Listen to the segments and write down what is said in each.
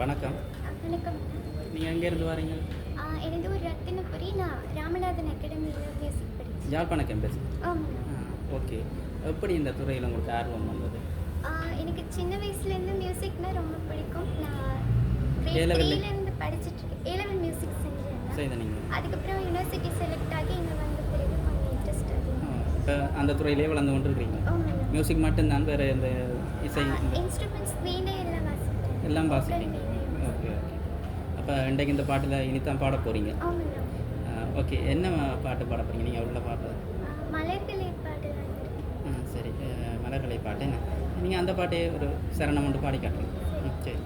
வணக்கம். வணக்கம். நீங்கள் எங்கேருந்து வரீங்க? ஆ, எனது ஒரு ரத்தினபுரி. நான் ராமநாதன் அகாடமியில் மியூசிக் படித்தேன் யாழ்ப்பாண கேம்பஸ் ஓகே எப்படி இந்த துறையில் உங்களுக்கு ஆர்வம் வந்தது? ஆ, எனக்கு சின்ன வயசுலேருந்து மியூசிக்னா ரொம்ப பிடிக்கும். நான்? த்ரீலேருந்து படிச்சுட்டு இருக்கேன். ஏ லெவல் மியூசிக் செஞ்சேன். அதுக்கப்புறம் யூனிவர்சிட்டி செலக்ட் ஆகி இங்கே வந்த பிறகு கொஞ்சம் இன்ட்ரெஸ்ட் இப்போ அந்த துறையிலே வளர்ந்து கொண்டு இருக்கிறீங்க ஆமாம் மியூசிக் மட்டும்தான் வேறு இந்த இசை இன்ஸ்ட்ருமெண்ட்ஸ் வீணே எல்லாம் எல்லாம் வாசிப்பீங்க. Okay okay. அப்போ இன்றைக்கு இந்த பாட்டில் இனித்தான் பாட போகிறீங்க ஓகே. என்ன பாட்டு பாட போகிறீங்க நீங்கள் உள்ள பாட்டு. மலர்களே பாடலாம் ஆ சரி. மலர்களை பாட்டு என்ன? நீங்கள் அந்த பாட்டே ஒரு சரணம் ஒன்று பாடி காட்டுறீங்க ம், சரி.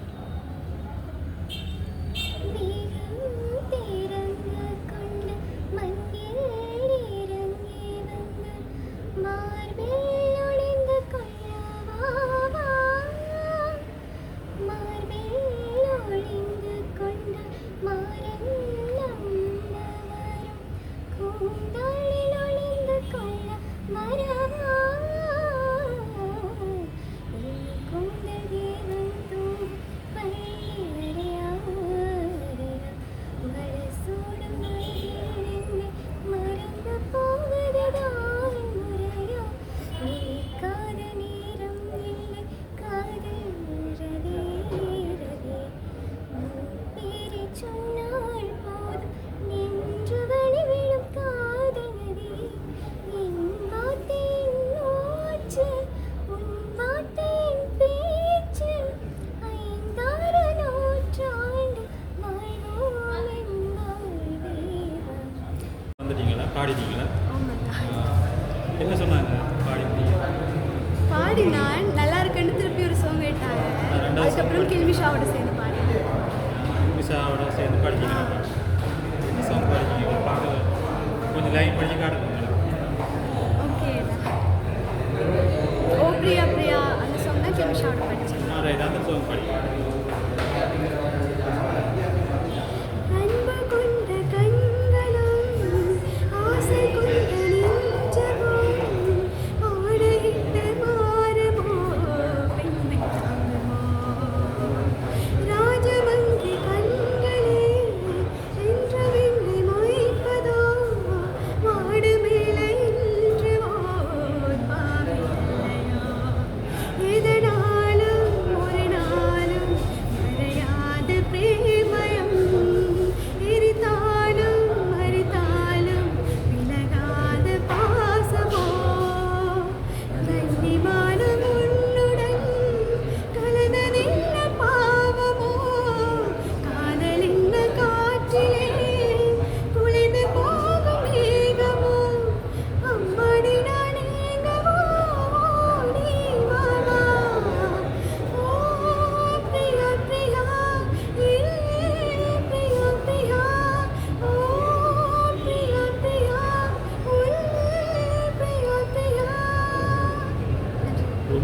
மார்பில் ஒளிந்து கொள்ளவா? பாடிட்டீங்களா என்ன சொன்னாங்க பாடி பாடினான் நல்லா இருக்குன்னு திருப்பி ஒரு சாங் கேட்டாங்க. அதுக்கப்புறம் கில்மிஷாவோட சேர்ந்து பாடினேன். மிசாவோட சேர்ந்து பாடிட்டீங்களா என்ன சாங் பாடிட்டீங்க பாடல கொஞ்சம் லைன் படிச்சு காட்டுங்க.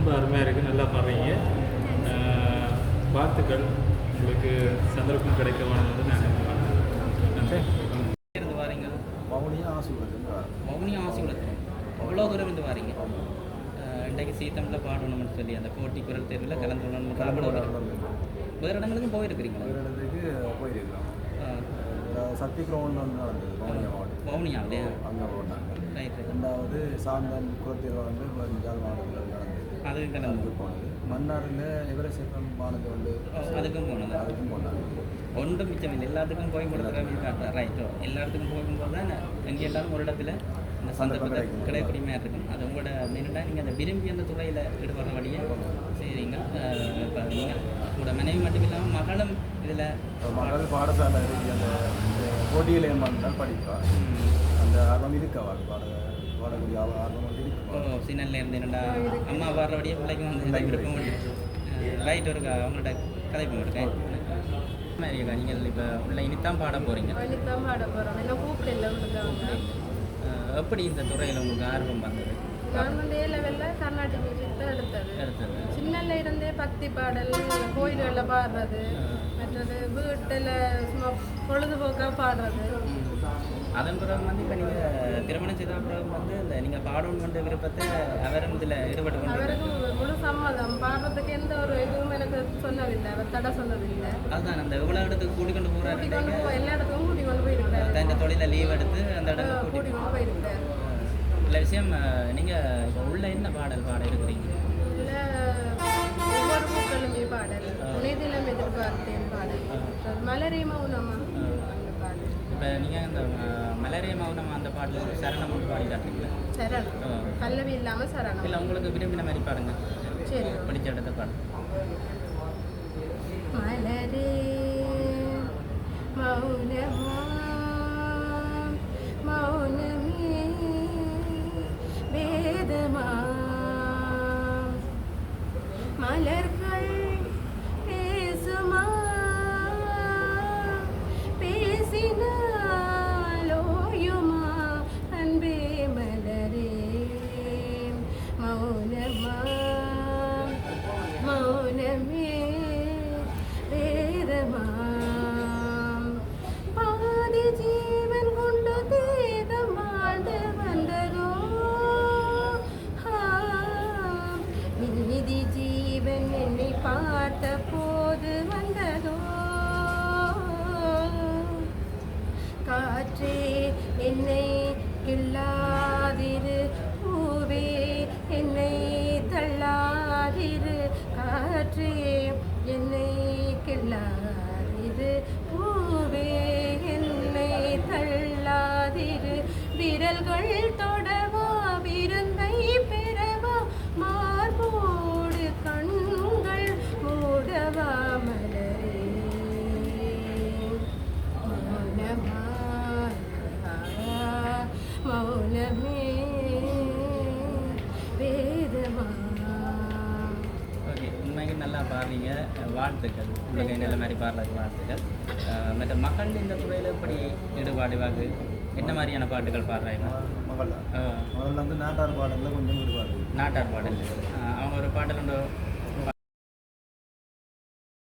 ரொம்ப அருமையாக இருக்குது நல்லா பாடுறீங்க. வாழ்த்துக்கள். உங்களுக்கு சந்தர்ப்பம் கிடைக்க வேணும்னு நான் நன்றி. இருந்து வாரீங்க. வவுனியா ஆசீர்வாதம். மௌனி ஆசீர்வாதம். அவ்வளோ தூரம் இருந்து வாரீங்க. இன்றைக்கு சீத்தமில் பாடணும்னு சொல்லி அந்த போட்டி குரல் தேர்வில் கலந்து கொள்ளணும். கலந்து வேறு இடங்களுக்கும் போயிருக்கிறீங்களா? வேறு இடத்துக்கு போயிருக்கிறோம். சக்தி கிரௌண்ட் வந்து நடந்தது. வவுனியா மாவட்டம் வவுனியாவிலையா அங்கே போட்டாங்க ரெண்டாவது சாந்தம் குலத்தீர்வு வந்து ஜால் மாவட்டத்தில் நடந்தது. அது கலந்து அதுக்கு போனது. மன்னாரில் எவரசேப்பம் பானத்தை வந்து அதுக்கும் போனது? அதுக்கும் போனாங்க ஒன்றும் மிச்சம் இல்லை. எல்லாத்துக்கும் போய் காட்டுற. ரைட்டோ எல்லா இடத்துக்கும் போகும்போது தான் எங்கே எல்லாரும் ஒரு இடத்துல இந்த சந்தர்ப்பத்தை மாதிரி இருக்கும். அது உங்களோட மெயினாக நீங்கள் அந்த விரும்பி அந்த துறையில் ஈடுபடுற வழியே செய்கிறீங்க இப்போ நீங்கள் உங்களோட மனைவி மட்டும் இல்லாமல் மகளும் இதில் மகள் பாடசாலை இருக்கு அந்த போட்டியில் ஏமாந்தால் படிப்பா. அந்த ஆர்வம் இருக்கு பாட பாடக்கூடிய ஆர்வம் வந்து ஓ இருக்கு சின்னல்ல இருந்து என்னடா அம்மா வர்ற வழியே பிள்ளைக்கு வந்து விருப்பம் ரைட் ஒரு அவங்கள்ட்ட கதைப்பு இருக்கேன் மாதிரியா நீங்கள் இப்போ உள்ள இனித்தான் பாட போகிறீங்க வழித்தான் பாட போகிறோம் என்ன கூப்பிடல எப்படி இந்த துறையில் உங்களுக்கு ஆர்வம் வந்தது நான் வந்து ஏ லெவலில் கர்நாடிக் மியூசிக் தான் எடுத்தது அடுத்தது சின்னல இருந்தே பக்தி பாடல் கோயில்களில் பாடுறது மற்ற மற்றது வீட்டில் சும்மா பொழுதுபோக்காக பாடுறது அதன் பிறகு வந்து இப்போ நீங்கள் திருமணம் செய்த பிறகு வந்து இந்த நீங்கள் பாடணும் என்ற விருப்பத்தை அவரும் இதில் ஈடுபட்டு கொண்டு அவருக்கும் முழு சம்மதம். பாடுறதுக்கு எந்த ஒரு இதுவும் எனக்கு சொல்லவில்லை. அவர் தடை சொல்லவில்லை. அதுதான் அந்த எவ்வளோ இடத்துக்கு கொண்டு கூட்டி போகிறாரு கொண்டு போ எல்லா இடத்துக்கும் கூட்டி கொண்டு போயிருக்காரு தன் தொழில லீவ் எடுத்து அந்த இடத்துக்கு கூட்டி கொண்டு போயிருக்காரு. இல்லை விஷயம் நீங்கள் இப்போ உள்ள என்ன பாடல் பாட இருக்கிறீங்க? இல்லை ஒவ்வொரு பூக்களுமே பாடல் புனிதிலம் எதிர்பார்த்தேன் பாடல் மலரே மௌனமா அந்த பாடல் இப்போ நீங்கள் அந்த அஹ், மலரே மௌனம் அந்த பாடல் ஒரு சரணம் ஒன்று பாடி காட்டுறீங்களா சரணம் ஆ. பல்லவி இல்லாமல் சரணம் இல்லை உங்களுக்கு விரும்பின மாதிரி பாடுங்க சரி பிடிச்ச இடத்த பாடுங்க மலரே மௌனமா மௌனமே வேதமா விரல்கள் தொடவா விருந்தை பெறவா மார்போடு கண்கள் மூடவா மலரே. மௌனமா மௌனமே உண்மைக்கு நல்லா பாடுறீங்க. வாழ்த்துக்கள். உங்களுக்கு நல்ல மாதிரி பாடுறதுக்கு வாழ்த்துக்கள். மற்ற மக்கள் இந்த துறையில் எப்படி ஈடுபாடு வாக்கு என்ன மாதிரியான பாட்டுகள் பாடுறாங்க அஹ், முதல்ல. வந்து நாட்டார் பாடலில் கொஞ்சம் ஈடுபாடு நாட்டார் பாடல் அவங்க ஒரு பாடல்